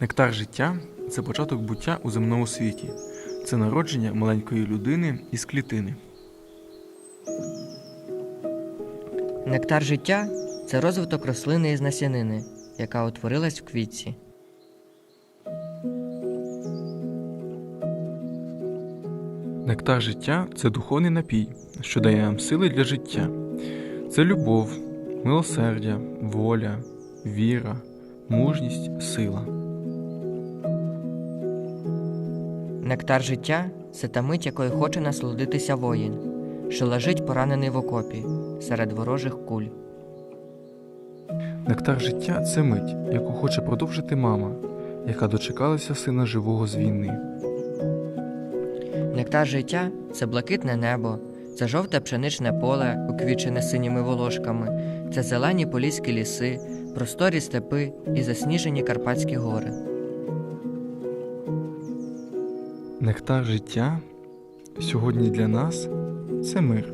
Нектар життя це початок буття у земному світі. Це народження маленької людини із клітини. Нектар життя це розвиток рослини із насінини, яка утворилась в квітці. Нектар життя це духовний напій, що дає нам сили для життя. Це любов, милосердя, воля, віра, мужність, сила. Нектар життя це та мить, якою хоче насолодитися воїн, що лежить поранений в окопі серед ворожих куль. Нектар життя це мить, яку хоче продовжити мама, яка дочекалася сина живого з війни. Нектар життя це блакитне небо, це жовте пшеничне поле, уквічене синіми волошками, це зелені поліські ліси, просторі степи і засніжені Карпатські гори. Нектар життя сьогодні для нас це мир,